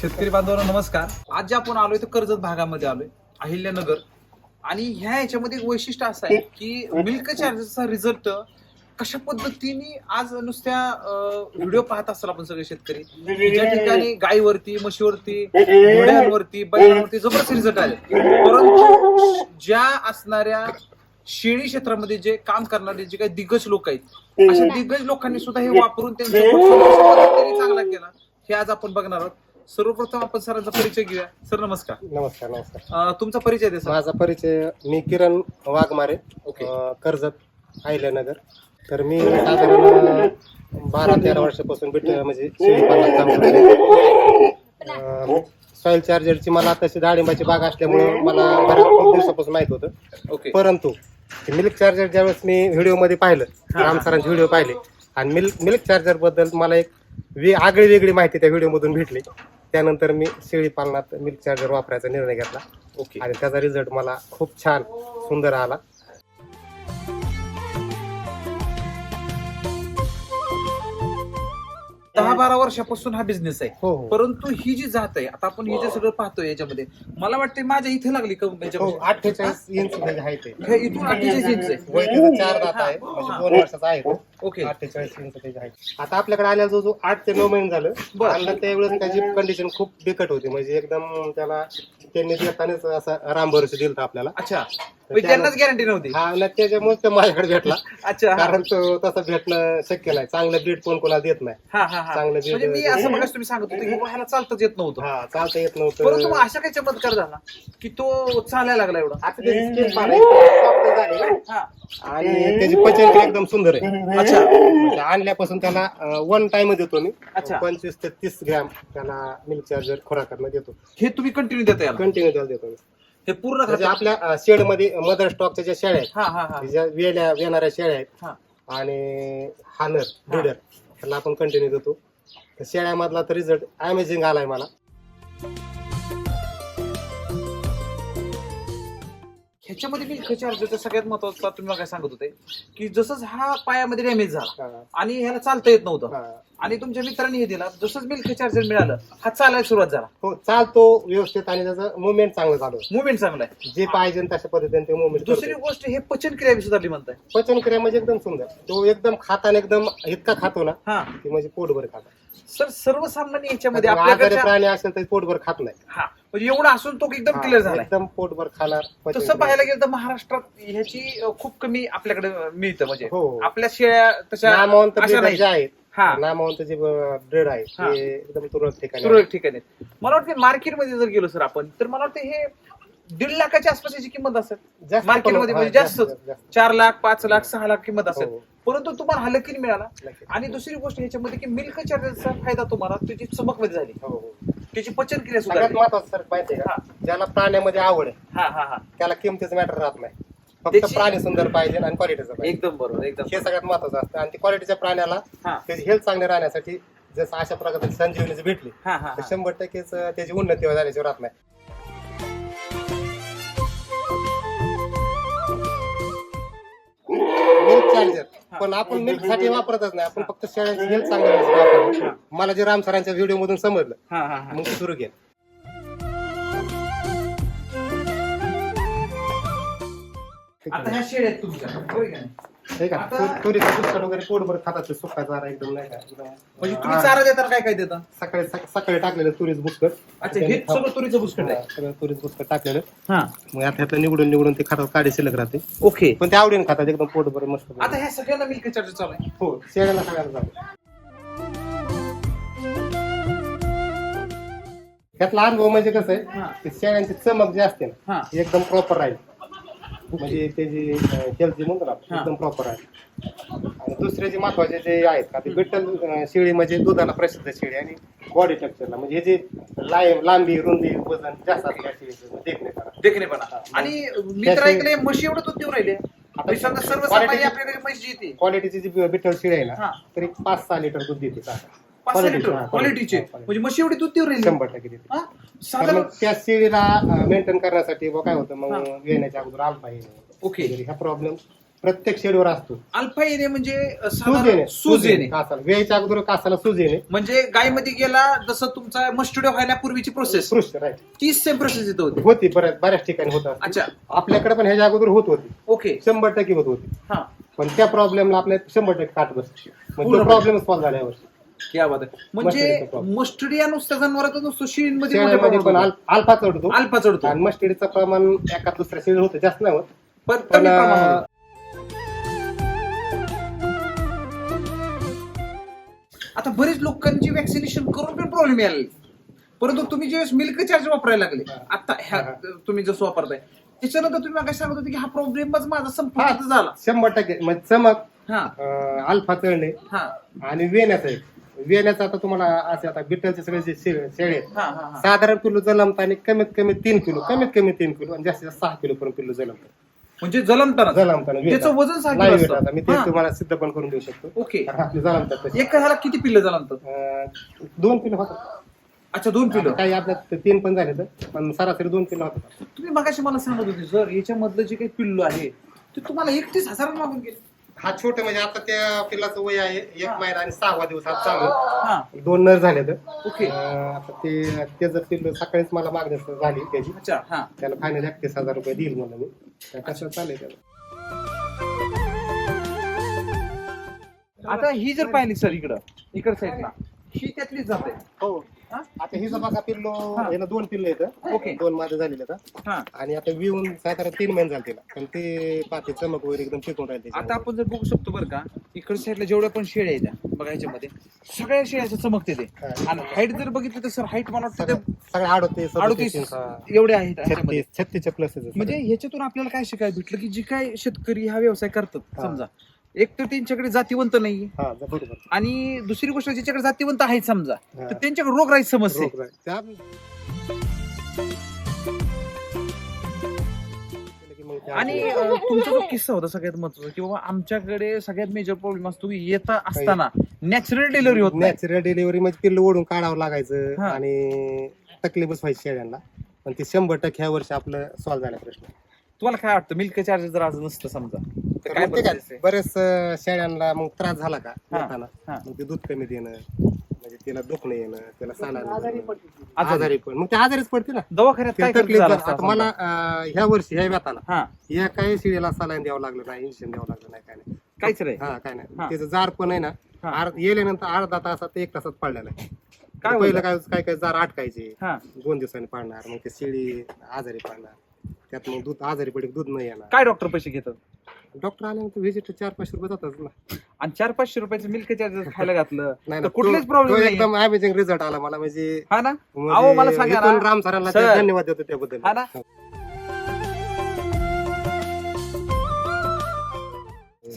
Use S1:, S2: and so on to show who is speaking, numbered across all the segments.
S1: शेतकरी बांधवांना नमस्कार. आज जे आपण आलोय तर कर्जत भागामध्ये आलोय अहिल्यानगर. आणि ह्या याच्यामध्ये एक वैशिष्ट्य असं आहे की मिल्क चार्जेसचा रिझल्ट कशा पद्धतीने आज नुसत्या व्हिडिओ पाहत असतात आपण सगळे शेतकरी? की ज्या ठिकाणी गायीवरती म्हशीवरती घोड्यांवरती बैलांवरती जबरदस्त रिझल्ट आले. परंतु ज्या असणाऱ्या शेळी क्षेत्रामध्ये जे काम करणारे जे काही दिग्गज लोक आहेत अशा दिग्गज लोकांनी सुद्धा हे वापरून त्यांचा चांगला केला हे आज आपण बघणार आहोत. सर्वप्रथम आपण सरांचा परिचय घेऊया. सर नमस्कार.
S2: नमस्कार नमस्कार.
S1: अं, तुमचा परिचय द्या सर.
S2: माझा परिचय मी किरण वाघमारे
S1: ओके.
S2: अं, कर्जत अहिल्यानगर. तर मी साधारण बारा तेरा वर्षापासून बीट म्हणजे काम करतो सॉइल चार्जरची मला तशी डाळिंबाची बाग असल्यामुळे मला बऱ्याच खूप दिवसापासून माहीत होतं.
S1: ओके.
S2: परंतु मिल्क चार्जर ज्यावेळेस मी व्हिडिओमध्ये पाहिलं. राम सरांचे व्हिडिओ पाहिले आणि मिल्क मिल्क चार्जरबद्दल मला एक वे आगळी वेगळी माहिती त्या व्हिडिओमधून भेटली. त्यानंतर मी शेळी पालनात मिल्क चार्जर वापरायचा निर्णय घेतला
S1: ओके.
S2: आणि त्याचा रिझल्ट मला खूप छान सुंदर आला.
S1: दहा बारा वर्षापासून हा बिझनेस आहे.
S2: हो हो.
S1: परंतु ही जी जात आहे आता आपण हे जे सगळं पाहतोय याच्यामध्ये मला वाटते माझ्या इथे लागली का
S2: हो
S1: याच्यामध्ये?
S2: अठ्ठेचाळीस इंच म्हणजे आहे ते.
S1: हे इथून अठ्ठेचाळीस इंच आहे.
S2: वय त्याचं चार दात आहे म्हणजे दोन वर्षाचा आहे तो.
S1: ओके.
S2: अठ्ठेचाळीस इंच त्याची आता आपल्याकडे आल्या जो जो आठ ते नऊ महिने झालं.
S1: बरं.
S2: त्यावेळेस त्याची कंडिशन खूप बिकट होती. म्हणजे एकदम त्याला त्यांनी देतानाच असा राम भरोसे दिलता आपल्याला.
S1: अच्छा. म्हणजे त्यांनाच गॅरंटी नव्हती.
S2: हा त्याच्यामुळे तो माझ्याकडे भेटला.
S1: अच्छा हा.
S2: कारण तो तसं भेटणं शक्य नाही. चांगलं ब्रीड कोण कोणाला देत नाही.
S1: हा हा हा.
S2: चांगलं
S1: म्हणजे मी असं मगाशी तुम्ही सांगत होते की बुवा ह्याला चालताच येत नव्हतं.
S2: हा चालता येत
S1: परंतु मग
S2: नव्हतं
S1: अशा काही चमत्कार झाला की तो चालायला लागला एवढा.
S2: आता त्याची skin पाहा, एकदम soft झाली ना.
S1: हा.
S2: आणि त्याची पचन एकदम सुंदर आहे.
S1: अच्छा.
S2: म्हणजे आणल्यापासून त्याला वन टाइम देतो मी.
S1: अच्छा.
S2: पंचवीस ते तीस ग्रॅम त्याला मिल्क चार्जर खुराकांना देतो.
S1: हे तुम्ही कंटिन्यू देता याला?
S2: कंटिन्यू त्याला देतो मी.
S1: हे पूर्ण
S2: म्हणजे? आपल्या शेडमध्ये मदर स्टॉकच्या ज्या शेळ्या आहेत
S1: हा हा हा
S2: ज्या वेल्या येणाऱ्या शेळ्या आहेत
S1: हा
S2: आणि हानर ब्रिडर त्याला आपण कंटिन्यू देतो तर शेळ्यामधला तर रिझल्ट अमेझिंग आलाय मला
S1: ह्याच्यामध्ये मिल्क चार्जरचा सगळ्यात महत्त्वाचा तुम्ही काय सांगत होते की जसंच हा पायामध्ये डॅमेज झाला
S2: हा.
S1: आणि ह्याला चालता येत नव्हतं
S2: हा.
S1: आणि तुमच्या मित्रांनी हे दिला. जसंच मिल्क चार्जर मिळालं हा चालायला सुरुवात झाला.
S2: हो चालतो व्यवस्थित आणि त्याचं मुवमेंट चांगलं चालू आहे.
S1: मुवमेंट चांगला आहे.
S2: जे पाहिजे तशा पद्धतीने ते मुवमेंट
S1: दुसरी गोष्ट हे पचन क्रिया बी सुधारली म्हणताय.
S2: पचन क्रिया म्हणजे एकदम सुंदर. तो एकदम खाताना एकदम इतका खातो ना
S1: हा.
S2: की म्हणजे पोटभर खातो.
S1: सर सर्वसामान्य याच्यामध्ये
S2: आजारी
S1: आपल्याकडे
S2: प्राणी असेल तर पोटभर खात नाही
S1: हा म्हणजे एवढं असून तो एकदम
S2: हा,
S1: क्लिअर झाला
S2: एकदम पोटभर खाणार
S1: तसं. पाहायला गेलं तर महाराष्ट्रात ह्याची अं, खूप कमी आपल्याकडे अं, मिळतं म्हणजे
S2: हो.
S1: आपल्या शेळ्या तशा
S2: नामवंत
S1: अशा
S2: breeder
S1: नाही
S2: जे आहेत
S1: हा
S2: नामवंत जे ब्रेड आहे
S1: हा.
S2: ते एकदम तुरळक ठिकाणी
S1: तुरळक ठिकाणी आहेत. मला वाटतं मार्केटमध्ये जर गेलो सर आपण तर मला वाटतं हे दीड लाखाच्या आसपास याची किंमत असेल.
S2: जास्त
S1: मार्केटमध्ये म्हणजे
S2: हा,
S1: जास्त
S2: जास्त- जास्त.
S1: चार लाख पाच लाख सहा लाख किंमत असेल
S2: हो.
S1: परंतु तुम्हाला हा लकीन मिळाला. आणि दुसरी गोष्ट ह्याच्यामध्ये की मिल्क चार्जरचा फायदा तुम्हाला त्याची चमकमध्ये झाली.
S2: हो, हो.
S1: त्याची पचन क्रिया
S2: सगळ्यात महत्वाचं सर
S1: हा.
S2: का? ज्याला प्राण्यामध्ये आवड आहे.
S1: हा हा हा.
S2: त्याला किमतीचं मॅटर राहत नाही. फक्त
S1: त्याची-
S2: प्राणी सुंदर पाहिजे आणि क्वालिटीचं पाहिजे.
S1: एकदम बरोबर एकदम
S2: हे सगळ्यात महत्वाचं असतं. आणि ती क्वालिटीच्या प्राण्याला
S1: हा.
S2: त्याची हेल्थ चांगली राहण्यासाठी जसं अशा प्रकारची संजीवनीची भेटली
S1: हा हा
S2: तर
S1: हा.
S2: शंभर टक्केच त्याची उन्नती झाल्याशिवाय राहत नाही. चार्जर. पण आपण मिल्कसाठी वापरतच नाही. आपण फक्त शेळ्यांची हेल्थ चांगली वापरतो मला जे राम सरांच्या व्हिडिओ मधून समजलं
S1: हा हा हा.
S2: मग ते सुरू केलं.
S1: आता ह्या शेळ्या आहेत तुमच्या होय का? नाही?
S2: ठीक आहे
S1: आता-
S2: तुरीचं पुस्तक वगैरे पोटभर खातात ते सुका चारा एकदम नाही का? एकदम
S1: म्हणजे तुम्ही चारा देताना काय काय देता?
S2: सकाळी सक- सकाळी टाकलेलं तुरीच बुसकट.
S1: अच्छा हे सगळं तुरीचं बुसकट आहे?
S2: सगळं तुरीच बुसकट टाकलेलं.
S1: हा.
S2: मग आता ह्यातलं निवडून निवडून ते खातात काडी शिल्लक राहते.
S1: ओके.
S2: पण ते आवडीने खातात एकदम पोटभर मस्त
S1: आता ह्या सगळ्यांना मिल्क चार्जर चालू आहे.
S2: हो शेळ्याला सगळ्यांना झालं त्यातला अनुभव म्हणजे कसं
S1: हा.
S2: आहे की शेळ्यांची चमक जी असते ना
S1: हा.
S2: ती एकदम प्रॉपर राहील. म्हणजे त्याची हेल्थ जी म्हणतो ना
S1: हा.
S2: एकदम प्रॉपर राहील आणि दुसरे जे महत्त्वाचे जे आहेत का ते बिट्टल अं, शेळी म्हणजे दुधाला प्रसिद्ध शेळी आणि बॉडी स्ट्रक्चरला म्हणजे हे जे लाय लांबी रुंदी वजन जास्त असतं या शेळीचं देखणे
S1: आणि मी तर
S2: त्याचे-
S1: ऐकलंय म्हशी एवढं दूध देऊ राहिले. म्हणजे समजा सर्वसामान्य आपल्याकडे म्हशी येते.
S2: क्वालिटीची जी बिट्टल शेळी आहे
S1: हा.
S2: ना तर एक पाच सहा लिटर दूध देते. साखर.
S1: पाच सहा
S2: Quality,
S1: लिटर
S2: हा,
S1: क्वालिटीचे
S2: quality, हा.
S1: म्हणजे म्हशी एवढी दूध देऊ राहिली.
S2: शंभर टक्के देते.
S1: हा?
S2: तर
S1: साधारण
S2: मग त्या शेळीला मेंटेन करण्यासाठी बुवा काय होतं
S1: हा.
S2: मग येण्याच्या अगोदर आलं पाहिजे
S1: ओके
S2: ह्या प्रॉब्लेम प्रत्येक शेडवर असतो.
S1: अल्फा येणे म्हणजे अ,
S2: सूज
S1: साधारण
S2: येणे
S1: सूज येणे.
S2: कासाला वेळेच्या अगोदर कासाला सूज येणे.
S1: म्हणजे गायमध्ये गेला जसं तुमचा मस्टुडिओ व्हायण्यापूर्वीची प्रोसेस
S2: पृष्ठ राईट
S1: तीच सेम प्रोसेस इथं होती.
S2: होती बऱ्याच बऱ्याच ठिकाणी होत असते.
S1: अच्छा.
S2: आपल्याकडे पण ह्याच्या अगोदर होत होती.
S1: ओके
S2: शंभर टक्के होत होती.
S1: हा.
S2: पण त्या प्रॉब्लेमला आपल्या शंभर टक्के काट बसते. म्हणजे
S1: पूर्ण
S2: प्रॉब्लेम सॉल्व्ह झाला यावर्षी.
S1: क्या बात आहे म्हणजे
S2: problem.
S1: मस्टडिया नुसत्या जनावरात नसतो शिळींमध्ये मोठ्या
S2: शेळ्यामध्ये पण
S1: प्रमाणात
S2: अल्फा चढतो.
S1: अल्फा चढतो
S2: आणि मस्टडीचं प्रमाण एका दुसऱ्या शेळी होतं जास्त नाही होत
S1: पण
S2: पण
S1: कमी प्रमाणात आता बरेच लोकांची वॅक्सिनेशन करून पण प्रॉब्लेम यायला लागले. परंतु तुम्ही ज्यावेळेस मिल्क चार्ज वापरायला लागले
S2: हा.
S1: आता ह्या
S2: हा.
S1: तुम्ही जसं वापरताय त्याच्यानंतर तुम्ही काय सांगत होते की हा प्रॉब्लेमच माझा संपूर्ण झाला
S2: शंभर टक्के म्हणजे चमक
S1: हा
S2: अल्फा चढणे
S1: हा
S2: आणि वेण्याचं एक वेण्याचं आता तुम्हाला असे आता बिटलचे सगळे जे शे- शेळे आहेत,
S1: हा हा हा.
S2: साधारण पिल्लू जलमताना कमीत कमी तीन किलो कमीत कमी तीन किलो आणि जास्तीत जास्त सहा किलो पर्यंत पिल्लू जलमतात
S1: म्हणजे जलमताना?
S2: जलमताना
S1: त्याचं वजन किलो
S2: आता मी. ते. तुम्हाला सिद्ध पण करून देऊ शकतो.
S1: ओके.
S2: कारण आपले जलमतात तसे.
S1: एका ह्याला किती पिल्लं जलमतात?
S2: अं, दोन किलो होतात.
S1: अच्छा दोन पिल्लं.
S2: काही आपल्यात तीन पण झाले तर पण सरासरी दोन किलो होतात.
S1: तुम्ही मगाशी मला सांगत होते सर याच्यामधलं जे काही पिल्लू आहे ते तुम्हाला एकतीस हजार मागून गेले.
S2: हा छोटे म्हणजे आता त्या पिल्लाचं वय आहे एक महिना आणि सहावा दिवस आज चालू.
S1: हा.
S2: दोन नर झाले तर.
S1: ओके.
S2: आता ते त्याचं पिल्लू सकाळीच मला मागणी झाली त्याची.
S1: अच्छा हा.
S2: त्याला फायनल एकतीस हजार रुपये देईल म्हणून मी. त्या कसं चालेल त्याला.
S1: आता ही जर पाहिली सर इकडं इकड साईडला ही त्यातलीच जाते
S2: हो.
S1: हा?
S2: आता ही बघा पिल्लो
S1: हा.
S2: याला दोन पिल्लो येतं
S1: ओके.
S2: दोन माझे झालेले आहेत
S1: हा
S2: आणि आता विवून साधारण तीन महिने झाले तिला पण ते पाते चमक वगैरे एकदम टिकून राहिले
S1: आता आपण जर बघू शकतो बरं का इकड साईडला जेवढ्या पण शेळ्या आहेत बघा ह्याच्यामध्ये सगळ्या शेळ्याचं चमकते ते
S2: हा.
S1: आणि हाईट जर बघितलं तर सर हाईट मला वाटतं ते
S2: सगळे आडोतीस
S1: अडतीस
S2: हा.
S1: एवढे आहेत ह्याच्यामध्ये.
S2: छत्तीस छत्तीसच्या प्लस
S1: म्हणजे ह्याच्यातून आपल्याला काय शिकायला भेटलं की जे काय शेतकरी हा व्यवसाय करतात
S2: हा.
S1: समजा एक तर त्यांच्याकडे जातीवंत
S2: हा बरोबर
S1: आणि दुसरी गोष्ट ज्याच्याकडे जातीवंत आहेत समजा
S2: हा.
S1: तर त्यांच्याकडे रोगराई समस्या आहे.
S2: रोग राहील. त्या- मग त्या-
S1: आणि अं, तुमचा जो किस्सा होता सगळ्यात महत्त्वाचा की बाबा आमच्याकडे सगळ्यात मेजर प्रॉब्लेम असतो की येता असताना नॅचरल डिलिव्हरी होत नाही
S2: नॅचरल डिलिव्हरी म्हणजे पिल्लू ओढून काढावं लागायचं
S1: हा.
S2: आणि तकलीफच व्हायची शेळ्यांना पण ते शंभर टक्के ह्या वर्षी आपलं सॉल्व्ह झाला प्रश्न
S1: तुम्हाला काय वाटतं मिल्क चार्जर जर आज नसतं समजा तर काय?
S2: बरेच शेळ्यांना मग त्रास झाला का
S1: हा.
S2: येताना
S1: हा.
S2: मग ते दूध कमी देणं म्हणजे तिला दुखणं येणं त्याला साला
S1: आजारी.
S2: आजारी पण मग ते आजारीच पडते ना
S1: दवाखान्यात
S2: ते
S1: काय खर्च
S2: तकलीफ
S1: झाला
S2: झाला.
S1: असता
S2: आता मला अं, ह्या वर्षी ह्या व्याताला
S1: हा
S2: या काही शिळीला सलाईन द्यावं लागलं नाही इंजेक्शन द्यावं लागलं नाही काय नाही
S1: काहीच नाही
S2: हा काय
S1: हा.
S2: नाही त्याचं जार पण आहे ना
S1: हा.
S2: अर्ध गेल्यानंतर अर्धा तासात ते एक तासात पडलेलं आहे
S1: काय
S2: पहिलं? काय काय काय जार अटकायचे
S1: हा
S2: दोन दिवसांनी पाडणार मग ते शेळी आजारी पाडणार त्यात मग दूध आजारी पडे दूध नाही येणार
S1: काय डॉक्टर पैसे घेतात
S2: डॉक्टर आल्यानंतर व्हिजिट चार पाचशे रुपये जातात ना
S1: आणि चार पाचशे रुपयाचं मिल्क चार्जर खायला घातलं
S2: नाही
S1: तर कुठलेच
S2: तो-
S1: प्रॉब्लेम नाही
S2: एकदम अमेझिंग रिझल्ट आला मला म्हणजे
S1: हा ना
S2: म्हणजे
S1: अहो, मला सांगा
S2: इथून. राम सरांना
S1: सर.
S2: धन्यवाद देतो त्याबद्दल
S1: हा ना?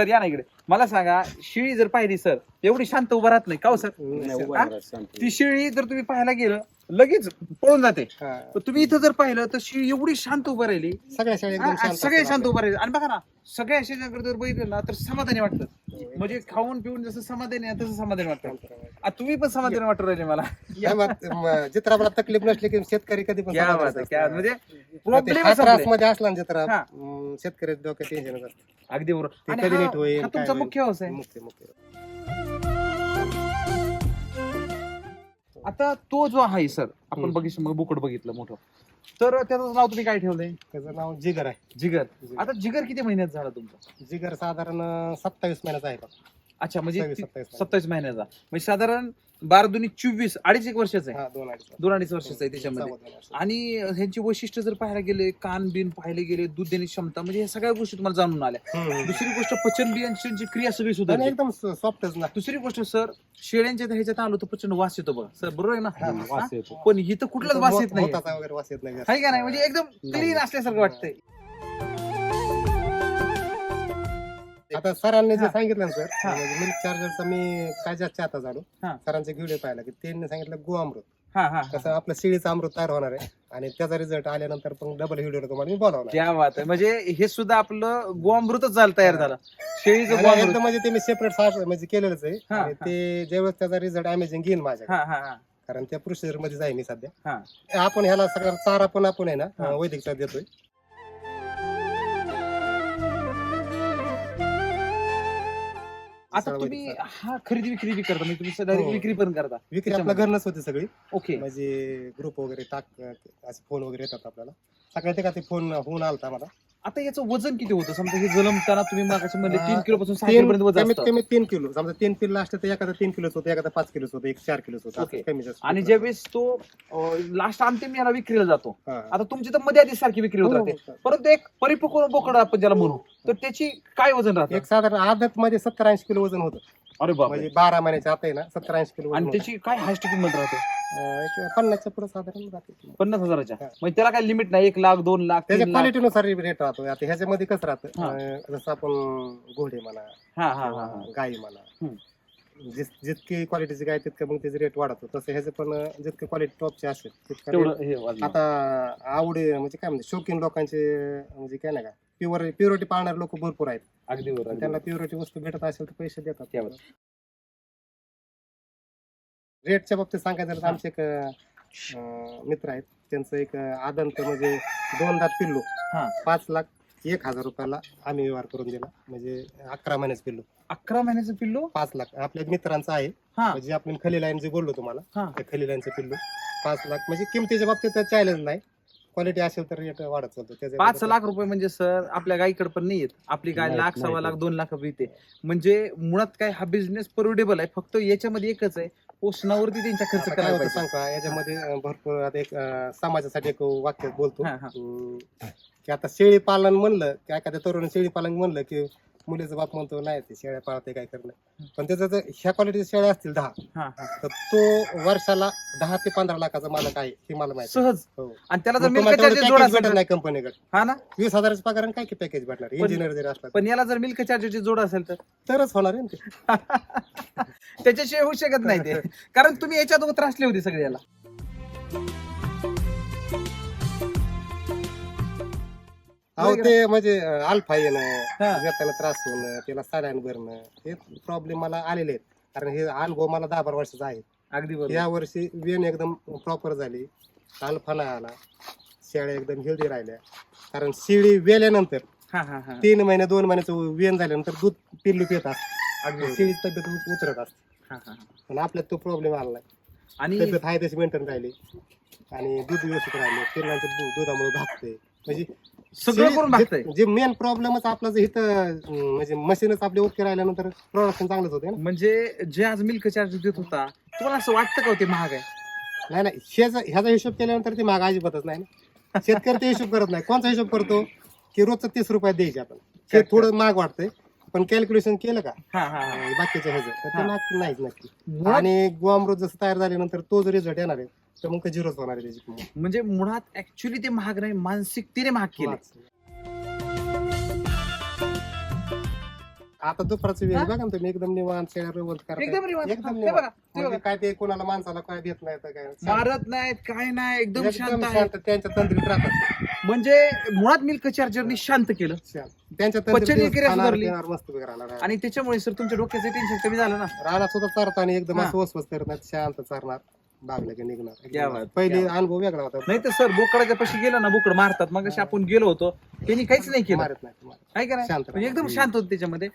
S1: सर या ना इकडे. मला सांगा शिळी जर पाहिली सर एवढी शांत उभा राहत नाही. का हो सर? हा? ती शिळी जर तुम्ही पाहायला गेलं लगेच पळून जाते. पण तुम्ही इथं जर पाहिलं तर शिळी एवढी शांत उभा राहिली.
S2: सगळ्या शाळा
S1: हा,
S2: एकदम
S1: आणि सगळे
S2: असतात
S1: शांत उभा राहिले. आणि बघा ना सगळ्या शेजाकडे जर बघितलं ना तर समाधानी वाटतं. म्हणजे खाऊन पिऊन जसं समाधानी आहे तसं समाधानी वाटतं. आ, तुम्ही पण समाधानी वाटू राहिले मला.
S2: चित्राला तकलीफ नसली की शेतकरी कधी पण
S1: क्या बात आहे, म्हणजे
S2: ते
S1: प्रॉब्लेम
S2: हा त्रासमध्ये असला ना चित्रा
S1: हा.
S2: म, शेतकरी डोक्यात टेन्शन
S1: अगदी बरोबर आणि
S2: कधी
S1: हा-
S2: नीट होईल
S1: हा
S2: काय
S1: तुमचा
S2: होईल?
S1: मुख्य व्यवसाय आहे.
S2: मुख्य मुख्य
S1: आता तो जो आहे सर आपण
S2: हम्म.
S1: बघितलं मग बुकड बघितलं मोठं तर त्याचं नाव तुम्ही काय ठेवलंय
S2: त्याचं नाव जिगर आहे
S1: जिगर
S2: जिगर.
S1: आता जिगर किती महिन्यात झाला तुमचा
S2: जिगर साधारण सत्तावीस महिन्याचा आहे का
S1: अच्छा म्हणजे ती-
S2: सत्तावीस.
S1: सत्तावीस महिन्याचा म्हणजे साधारण बारा दोन्ही चोवीस अडीच एक वर्षाचा आहे.
S2: हा दोन अडीच
S1: दोन अडीच वर्षाचा आहे त्याच्यामध्ये. आणि ह्यांची वैशिष्ट्य जर पाहायला गेले कान बिन पाहायला गेले दूध देण्याची क्षमता म्हणजे ह्या सगळ्या गोष्टी तुम्हाला जाणून आल्या. दुसरी गोष्ट पचन बियांची क्रिया सगळी सुधारली.
S2: एकदम सॉफ्टच ना.
S1: दुसरी गोष्ट सर शेळ्यांच्या त्या ह्याच्यात आलो तर प्रचंड वास येतो बघा. सर बरोबर आहे
S2: हा,
S1: ना
S2: वास
S1: हा?
S2: येतो.
S1: पण इथं कुठलाच वास येत नाही
S2: होताचा वगैरे वास येत नाही
S1: का नाही? म्हणजे एकदम क्लीन असल्यासारखं वाटतंय.
S2: आता सरांनी जे
S1: हा.
S2: सांगितलं ना सर
S1: हा.
S2: म्हणजे मिल्क चार्जरचा मी काय जास्त चाहता झालो
S1: हा.
S2: सरांचे व्हिडिओ पाहिला की त्यांनी सांगितलं गो अमृत.
S1: हा हा
S2: तसं आपलं शिळीचं अमृत तयार होणार आहे आणि त्याचा रिझल्ट आल्यानंतर पण डबल व्हिडिओ तुम्हाला मी बोलावणार.
S1: क्या बात आहे. म्हणजे हे सुद्धा आपलं गोअमृतच झालं तयार झालं. शेळीचं
S2: आणि
S1: गोअमृत
S2: एकदम म्हणजे ते मी सेपरेट म्हणजे केलेलंच आहे.
S1: हा,
S2: आणि
S1: हा.
S2: ते ज्यावेळेस त्याचा रिझल्ट अमेझिंग घेईन माझ्या.
S1: हा हा हा.
S2: कारण त्या प्रोसिजर मध्येच आहे मी
S1: हा.
S2: सध्या आपण ह्याला सगळा चारा पण आपण आहे ना
S1: हा.
S2: वैदिकचा देतोय.
S1: आता तुम्ही हा खरेदी विक्री बी करता म्हणजे तुम्ही डायरेक्ट
S2: हो.
S1: विक्री पण करता.
S2: विक्री आपल्या
S1: त्याच्यामध्ये.
S2: घरनच होते सगळी.
S1: ओके.
S2: म्हणजे ग्रुप वगैरे टाक असे फोन वगैरे येतात आपल्याला. सकाळी ते का ते फोन होऊन आलता मला.
S1: आता याचं वजन किती होतं समजा हे जलमताना तुम्ही मागाशी म्हणले तीन किलो पासून सहा वजन
S2: कमीत
S1: असतं.
S2: कमी तीन किलो समजा तीन किलो असतं तर एखादा तीन किलोच होतं एखादा पाच किलोच होतं एक चार किलोच होतं कमी जास्त
S1: आणि
S2: होतं.
S1: ज्यावेळेस तो लास्ट अंतिम याला विक्रीला जातो
S2: हा.
S1: आता तुमची तर मध्ये आधी सारखी विक्री होत
S2: हो,
S1: राहते
S2: हो.
S1: परंतु एक परिपक्व बोकड आपण ज्याला म्हणू तर त्याची काय वजन राहतं
S2: एक साधारण आदत मध्ये सत्तर ऐंशी किलो वजन होतं
S1: अरे
S2: म्हणजे बारा महिन्याच्या आता आहे ना सत्तर ऐंशी किलो
S1: आणि. त्याची काय हायस्ट किंमत राहते
S2: पन्नासच्या पुढे साधारण
S1: पन्नास हजाराच्या
S2: हा.
S1: म्हणजे त्याला काय लिमिट नाही एक लाख दोन लाख
S2: त्याच्या
S1: तीन लाख
S2: क्वालिटीनुसार रेट राहतो आता ह्याच्यामध्ये कसं राहतं
S1: हा.
S2: अं, जसं आपण घोडे म्हणा
S1: हा हा हा हा.
S2: गाई म्हणा
S1: हम्म.
S2: जित- जितकी क्वालिटीची गाय तितकं मग त्याचे रेट वाढतो तसं ह्याचं पण अं, जितकं क्वालिटी टॉपचे असेल तितकं rate
S1: तेवढं हे वाजलं.
S2: आता आवडे म्हणजे काय म्हणते शौकीन लोकांचे म्हणजे काय नाही का प्युअर प्युरिटी पाळणारे लोक भरपूर आहेत.
S1: अगदी बरोबर.
S2: त्यांना प्युरिटी वस्तू भेटत असेल तर पैसे देतात.
S1: त्यावर.
S2: रेटच्या बाबतीत सांगायचं झालं तर आमचे एक अं, मित्र आहेत. त्यांचं एक आदंत म्हणजे दोन दात पिल्लू.
S1: हा.
S2: पाच लाख एक हजार रुपयाला आम्ही व्यवहार करून दिला. म्हणजे अकरा महिन्याचं पिल्लू.
S1: अकरा महिन्याचं पिल्लू?
S2: पाच लाख. आपल्या मित्रांचं आहे.
S1: हा.
S2: म्हणजे आपण खली लाईन जे बोललो तुम्हाला
S1: हा.
S2: त्या खली लाईनचं पिल्लू. पाच लाख. म्हणजे किमतीच्या बाबतीत चॅलेंज नाही. क्वालिटी असेल तर रेट वाढत चालतो.
S1: पाच लाख रुपये म्हणजे सर आपल्या गायीकडे पण नाही येत आपली गाय
S2: नाही,
S1: लाख
S2: नाही,
S1: सव्वा लाख. दोन लाख येते म्हणजे मुळात काय हा बिझनेस परवडेबल आहे. फक्त याच्यामध्ये एकच आहे. पोषणावरती त्यांचा खर्च
S2: आता काय
S1: करायला
S2: होतं
S1: पाहिजे.
S2: सांग का? याच्यामध्ये अं, भरपूर आता एक अं, समाजासाठी एक वाक्य बोलतो.
S1: हा, हा.
S2: अं, की आता शेळी पालन म्हणलं की एखाद्या तरुण शेळी पालन म्हणलं की मुलीचा बाप म्हणतो नाही ते शेळ्या पाळते काय करणं पण त्याचं जर ह्या क्वालिटीच्या शेळ्या असतील दहा
S1: हा, हा.
S2: तर तो वर्षाला दहा ते पंधरा लाखाचा मालक आहे हे मला माहिती आहे.
S1: सहज.
S2: हो.
S1: आणि त्याला जर
S2: मग तुम्हाला
S1: मिल्क
S2: तेवढं
S1: चार्जेस जोड
S2: package
S1: असेल
S2: भेटत नाही कंपनीकडे
S1: हा ना?
S2: वीस हजाराच्या पगाराने काय की पॅकेज भेटणार?
S1: पण-
S2: इंजिनियर जरी असला
S1: पण याला जर मिल्क चार्जेसची जोड असेल तर?
S2: तरच होणार आहे ना ते.
S1: त्याच्याशिवाय होऊ शकत नाही ते. कारण तुम्ही याच्या अगोदर त्रासले होते सगळे याला
S2: अहो ते म्हणजे अल्फा येणं. व्यताला त्रास होणं त्याला साड्यान भरणं हे प्रॉब्लेम मला आलेले आहेत. कारण हे अनुभव मला दहा बारा वर्षाचा आहे.
S1: अगदी बरोबर.
S2: या वर्षी वेन एकदम प्रॉपर झाली. अल्फा नाही आला. शेळ्या एकदम हेल्दी राहिल्या. कारण शेळी वेल्यानंतर
S1: हा हा हा.
S2: तीन महिने दोन महिन्याचं वेन झाल्यानंतर दूध पिल्लू पित असते.
S1: अगदी बरोबर.
S2: शेळीची तब्येत उत- उतरत असते.
S1: हा, हा, हा.
S2: पण आपल्यात तो प्रॉब्लेम आला नाही.
S1: आणि
S2: तब्येत आहे तशी मेंटेन राहिली. आणि दूध व्यवस्थित राहिले. पिल्लांचं दूध दुधामुळे भागते म्हणजे
S1: सगळं करून भागतंय.
S2: जे- मेन प्रॉब्लेमच आपला जे इथं म्हणजे मशीनच आपले ओके राहिल्यानंतर प्रोडक्शन चांगलंच होते ना?
S1: म्हणजे जे आज मिल्क चार्ज देत होता तुम्हाला असं वाटतं का हो ते महाग आहे?
S2: नाही नाही. ह्याचा ह्याचा हिशोब केल्यानंतर ते महाग अजिबातच नाही ना. शेतकरी ते हिशोब करत नाही. कोणता हिशोब करतो? की रोजचं तीस रुपयात द्यायचे आपण. ते. थोडं महाग वाटतंय. पण कॅल्क्युलेशन केलं का
S1: हा हा हा.
S2: बाकीच्या ह्याचं तर
S1: हा.
S2: ते महाग नाहीच नक्की
S1: मुळात
S2: आणि गोअमृत जसं तयार झाल्यानंतर तो जर रिझल्ट येणार आहे तर मग झिरोच होणार आहे त्याची किंमत.
S1: म्हणजे मुळात ऍक्च्युली ते महाग नाही मानसिकतेने महाग केले
S2: आता दुपारचं वेळ
S1: हा?
S2: बघा ना तुम्ही एकदम निवांत शेळ्या रवंत करताय.
S1: एकदम निवांत.
S2: एकदम
S1: ते
S2: निवांत.
S1: बघा ते
S2: म्हणजे
S1: बघा
S2: काय ते कोणाला माणसाला काय देत नाही तर काय
S1: मारत नाहीत काय नाही एकदम
S2: एकदम
S1: शांत आहे
S2: शांत त्यांच्या तंत्रीत राहतात
S1: म्हणजे मुळात मिल्क चार्जरनी शांत केलं.
S2: त्यांच्या
S1: पचन क्रिया सुधारली.
S2: मस्त.
S1: आणि त्याच्यामुळे सर तुमच्या डोक्याचं टेन्शन कमी झालं ना
S2: रानात सुद्धा चारताना एकदम
S1: हा.
S2: असं वसवस करत नाही शांत चारणार की निघणार
S1: क्या
S2: एकदम.
S1: बात,
S2: पहिले
S1: क्या
S2: अनुभव वेगळा होता
S1: नाही तर सर बोकडाच्या पाशी गेला ना बोकड मारतात मग आपण गेलो होतो त्यांनी काहीच नाही केलं
S2: मारत नाही मारत.
S1: काय
S2: शांत
S1: म्हणजे एकदम. शांत होत त्याच्यामध्ये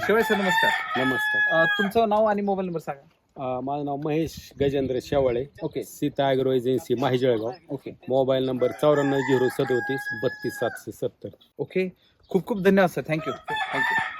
S1: शिवाय सर नमस्कार
S3: नमस्कार
S1: अं, तुमचं नाव आणि मोबाईल नंबर सांगा
S3: अ, माझं नाव Mahesh Gajendra Shewale.
S1: Okay.
S3: Sita agro agency Mahijalgaon
S1: okay.
S3: Mobile number चौऱ्याण्णव झिरो सदोतीस बत्तीस सातशे सत्तर.
S1: ओके. खूप खूप धन्यवाद सर थँक्यू थँक्यू